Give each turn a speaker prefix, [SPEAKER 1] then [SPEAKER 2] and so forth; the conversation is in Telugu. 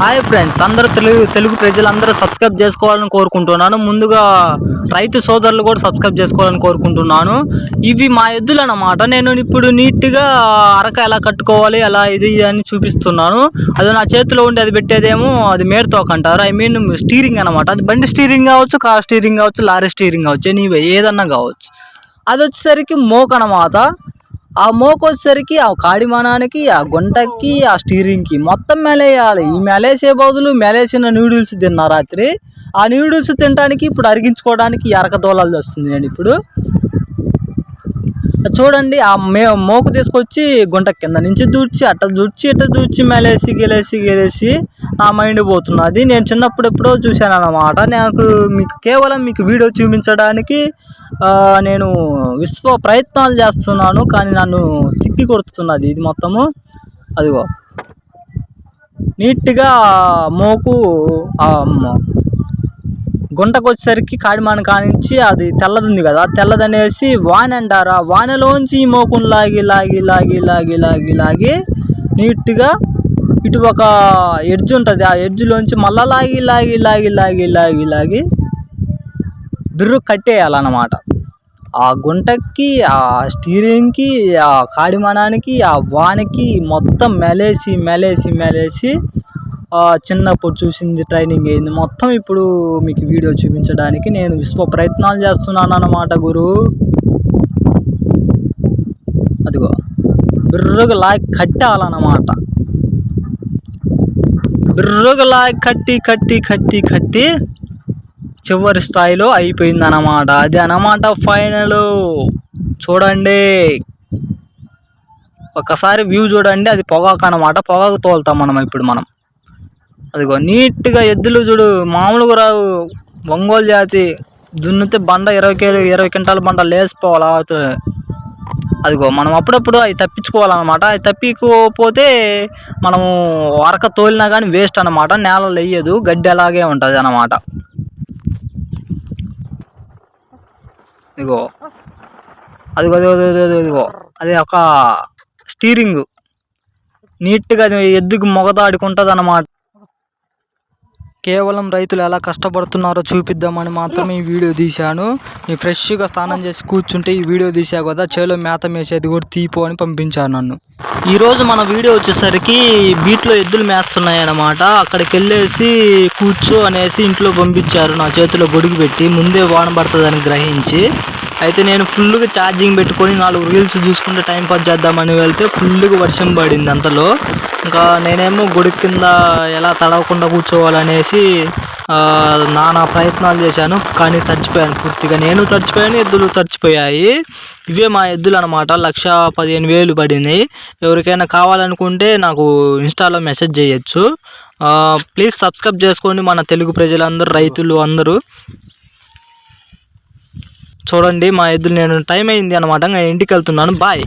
[SPEAKER 1] హాయ్ ఫ్రెండ్స్ అందరూ తెలుగు తెలుగు ప్రజలందరూ సబ్స్క్రైబ్ చేసుకోవాలని కోరుకుంటున్నాను. ముందుగా రైతు సోదరులు కూడా సబ్స్క్రైబ్ చేసుకోవాలని కోరుకుంటున్నాను. ఇవి మా ఎద్దులు అన్నమాట నేను ఇప్పుడు నీట్గా అరక ఎలా కట్టుకోవాలి ఎలా ఇది అని చూపిస్తున్నాను. అది నా చేతిలో ఉండి అది పెట్టేదేమో అది మేరుతోక అంటారు. ఐ మీన్ స్టీరింగ్ అనమాట అది బండి స్టీరింగ్ కావచ్చు కార్ స్టీరింగ్ కావచ్చు లారీ స్టీరింగ్ కావచ్చు ఎనీవే ఏదన్నా కావచ్చు. అది వచ్చేసరికి మోక్ అన్నమాట ఆ మోకొచ్చేసరికి ఆ కాడిమానానికి ఆ గుంటకి ఆ స్టీరింగ్కి మొత్తం మెలేయాలి. ఈ మెలేసే బదులు మెలేసిన నూడిల్స్ తిన్నా రాత్రి. ఆ నూడిల్స్ తినడానికి ఇప్పుడు అరిగించుకోవడానికి ఎరక దోలాలు వస్తుంది నేను ఇప్పుడు. చూడండి ఆ మే మోకు తీసుకొచ్చి గుంట కింద నుంచి దూడ్చి అట్ట దూడ్చి ఇట్ట దూడ్చి మేలేసి గెలేసి గెలేసి నా మైండ్ పోతున్నది నేను చిన్నప్పుడు ఎప్పుడో చూశాను అన్నమాట. నాకు మీకు కేవలం మీకు వీడియో చూపించడానికి నేను విశ్వ ప్రయత్నాలు చేస్తున్నాను కానీ నన్ను తిప్పి కొడుతున్నది ఇది మొత్తము. అదిగో. నీట్గా మోకు గుంటకు వచ్చేసరికి కాడిమాన కానించి అది తెల్లది ఉంది కదా తెల్లది అనేసి వాన అంటారా వానలోంచి ఈ మోకుని లాగి లాగి లాగి లాగి లాగి లాగి నీట్గా ఇటు ఒక ఎడ్జ్ ఉంటుంది. ఆ ఎడ్జ్లోంచి మళ్ళా లాగి లాగి లాగి లాగి లాగి లాగి బిర్రు కట్టేయాలన్నమాట. ఆ గుంటకి ఆ స్టీరింగ్కి ఆ కాడిమానానికి ఆ వానకి మొత్తం మెలేసి మెలేసి మెలేసి చిన్నప్పుడు చూసింది ట్రైనింగ్ అయింది. మొత్తం ఇప్పుడు మీకు వీడియో చూపించడానికి నేను విశ్వ ప్రయత్నాలు చేస్తున్నాను అన్నమాట గురు. అదిగో బిర్రుగా లాగి కట్టాలన్నమాట. బిర్రుగా లాగి కట్టి కట్టి కట్టి కట్టి చివరి స్థాయిలో అయిపోయింది అన్నమాట అది అన్నమాట ఫైనల్. చూడండి. ఒకసారి వ్యూ చూడండి. అది పొగాకు అనమాట పొగాకు తోలుతాం మనం ఇప్పుడు మనం. అదిగో నీట్గా ఎద్దులు చూడు మామూలుగా రావు. ఒంగోలు జాతి దున్నితే బండ ఇరవై కేలు ఇరవై క్వింటాల బండ లేచిపోవాలి అవుతుంది అదిగో మనం అప్పుడప్పుడు అవి తప్పించుకోవాలన్నమాట. అవి తప్పిపోతే మనము అరక తోలినా కానీ వేస్ట్ అనమాట నేలలు వేయదు గడ్డి అలాగే ఉంటుంది అన్నమాట. ఇదిగో అదిగో అదిగో అదిగో అదిగో అది ఒక స్టీరింగ్. నీట్గా అది ఎద్దుకు మొగదాడుకుంటుంది అన్నమాట కేవలం రైతులు ఎలా కష్టపడుతున్నారో చూపిద్దామని మాత్రమే ఈ వీడియో తీశాను. ఈ ఫ్రెష్గా స్నానం చేసి కూర్చుంటే ఈ వీడియో తీసా కదా చేలో మేత మేసేది కూడా తీపో అని పంపించాను నన్ను. ఈరోజు మన వీడియో వచ్చేసరికి బీట్లో ఎద్దులు మేస్తున్నాయి అన్నమాట అక్కడికి వెళ్ళేసి కూర్చో అనేసి ఇంట్లో పంపించారు. నా చేతిలో గొడుగు పెట్టి ముందే వాన పడుతుందని గ్రహించి అయితే నేను ఫుల్గా ఛార్జింగ్ పెట్టుకొని నాలుగు రీల్స్ చూసుకుంటే టైం పాస్ చేద్దామని వెళ్తే ఫుల్గా వర్షం పడింది అంతలో. ఇంకా నేనేమో గుడి కింద ఎలా తడవకుండా కూర్చోవాలనేసి నానా ప్రయత్నాలు చేశాను కానీ తడిచిపోయాను పూర్తిగా. నేను తడిచిపోయాను ఎద్దులు తడిచిపోయాయి. ఇవే మా ఎద్దులు అనమాట లక్ష పదిహేను వేలు పడింది. ఎవరికైనా కావాలనుకుంటే నాకు ఇన్స్టాలో మెసేజ్ చేయొచ్చు. ప్లీజ్ సబ్స్క్రైబ్ చేసుకోండి మన తెలుగు ప్రజలందరూ రైతులు అందరూ. చూడండి మా ఎద్దులు నేను టైం అయింది అనమాట నేను ఇంటికి వెళ్తున్నాను. బాయ్.